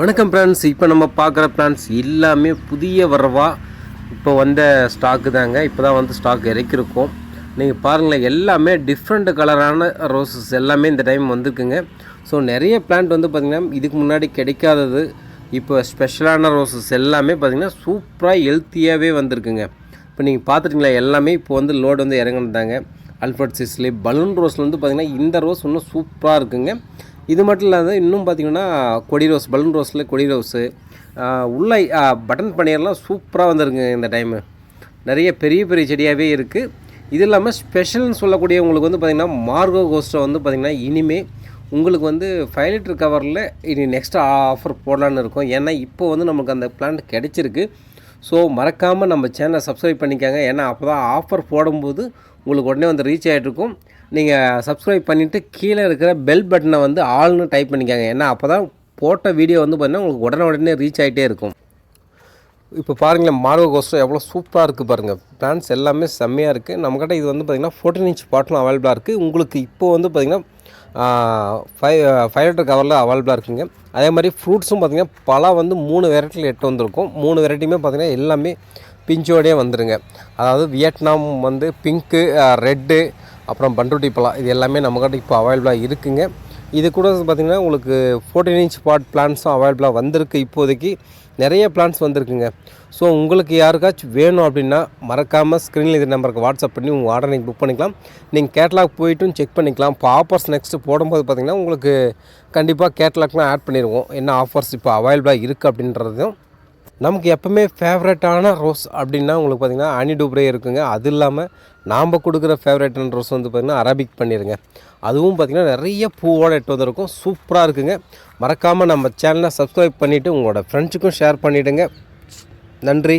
வணக்கம் ஃப்ரெண்ட்ஸ் இப்போ நம்ம பார்க்குற பிளான்ஸ் எல்லாமே புதிய வரவா இப்போ வந்த ஸ்டாக்கு தாங்க. இப்போ தான் வந்து ஸ்டாக் இறக்கிருக்கோம் நீங்கள் பாருங்களேன் எல்லாமே டிஃப்ரெண்ட் கலரான ரோசஸ் எல்லாமே இந்த டைம் வந்திருக்குங்க. ஸோ நிறைய பிளான்ட் வந்து பார்த்திங்கன்னா இதுக்கு முன்னாடி கிடைக்காதது. இப்போ ஸ்பெஷலான ரோசஸ் எல்லாமே பார்த்திங்கன்னா சூப்பராக ஹெல்த்தியாகவே வந்திருக்குங்க. இப்போ நீங்கள் பார்த்துட்டிங்களா எல்லாமே இப்போ வந்து லோடு வந்து இறங்குனதாங்க அல்ஃபர்ட் சிஸ்லி பலூன் ரோஸில் வந்து பார்த்திங்கன்னா இந்த ரோஸ் இன்னும் சூப்பராக இருக்குங்க. இது மட்டும் இல்லாத இன்னும் பார்த்திங்கன்னா கொடி ரோஸ் பலூன் ரோஸில் கொடி ரோஸு. உள்ள பட்டன் பனியர்லாம் சூப்பராக வந்திருக்குங்க இந்த டைமு நிறைய பெரிய பெரிய செடியாகவே இருக்குது இது இல்லாமல் ஸ்பெஷல்னு சொல்லக்கூடிய உங்களுக்கு வந்து பார்த்திங்கன்னா மார்கோ கோஸ்ட்டை வந்து பார்த்திங்கன்னா இனிமே உங்களுக்கு வந்து ஃபைவ் லிட்டர் கவரில் இனி நெக்ஸ்ட் ஆஃபர் போடலான்னு இருக்கோம். ஏன்னா இப்போ வந்து நமக்கு அந்த பிளான்ட் கிடச்சிருக்கு. ஸோ மறக்காமல் நம்ம சேனலை சப்ஸ்கிரைப் பண்ணிக்கோங்க. ஏன்னா அப்போ தான் ஆஃபர் போடும்போது உங்களுக்கு உடனே வந்து ரீச் ஆகிட்ருக்கும் நீங்கள் சப்ஸ்கிரைப் பண்ணிவிட்டு கீழே இருக்கிற பெல் பட்டனை வந்து ஆல்னு டைப் பண்ணிக்கோங்க. ஏன்னா அப்போ தான் போட்ட வீடியோ வந்து பார்த்திங்கன்னா உங்களுக்கு உடனே உடனே ரீச் ஆகிட்டே இருக்கும். இப்போ பாருங்களேன் மார்கோ கோஸ்டோ எவ்வளோ சூப்பராக இருக்குது பாருங்கள் பிளான்ஸ் எல்லாமே செம்மையாக இருக்குது நம்மக்கிட்ட இது வந்து பார்த்திங்கன்னா ஃபோர்டீன் இன்ச் பாட்டிலும் அவைலபிளாக இருக்குது உங்களுக்கு இப்போ வந்து பார்த்திங்கன்னா ஃபைவ் ஃபைவ் லிட்டர் கவரில் அவைலபிளாக இருக்குங்க. அதே மாதிரி ஃப்ரூட்ஸும் பார்த்திங்கன்னா பழம் வந்து மூணு வெரைட்டியில் எட்டு வந்திருக்கும். மூணு வெரைட்டியுமே பார்த்திங்கன்னா எல்லாமே பிஞ்சோடையே வந்துருங்க. அதாவது வியட்நாம் வந்து பிங்க்கு ரெட்டு அப்புறம் பண்ருட்டி பழம் இது எல்லாமே நம்மக்கிட்ட இப்போ அவைலபிளாக இருக்குங்க. இது கூட பார்த்திங்கன்னா உங்களுக்கு ஃபோர்டீன் இன்ச் பாட் பிளான்ஸும் அவைலபிளாக வந்திருக்கு. இப்போதைக்கு நிறைய பிளான்ஸ் வந்திருக்குங்க. ஸோ உங்களுக்கு யாருக்காச்சும் வேணும் அப்படின்னா மறக்காமல் ஸ்க்ரீனில் இது நம்பருக்கு வாட்ஸ்அப் பண்ணி உங்கள் ஆர்டர் நீங்கள் புக் பண்ணிக்கலாம். நீங்கள் கேட்லாக் போயிட்டும் செக் பண்ணிக்கலாம். இப்போ ஆஃபர்ஸ் நெக்ஸ்ட்டு போடும்போது பார்த்திங்கன்னா உங்களுக்கு கண்டிப்பாக கேட்லாக்லாம் ஆட் பண்ணிடுவோம். என்ன ஆஃபர்ஸ் இப்போ அவைலபிளாக இருக்குது அப்படின்றதும் நமக்கு எப்போவுமே ஃபேவரட்டான ரோஸ் அப்படின்னா உங்களுக்கு பார்த்திங்கன்னா அனி டூப்ரே இருக்குங்க. அது இல்லாமல் நாம் கொடுக்குற ஃபேவரட்டான ரோஸ் வந்து பார்த்திங்கன்னா அரபிக் பண்ணிடுங்க அதுவும் பார்த்திங்கன்னா நிறைய பூவோடு எட்டு வந்திருக்கும். சூப்பராக இருக்குங்க. மறக்காமல் நம்ம சேனலை சப்ஸ்கிரைப் பண்ணிவிட்டு உங்களோட ஃப்ரெண்ட்ஸுக்கும் ஷேர் பண்ணிவிடுங்க நன்றி.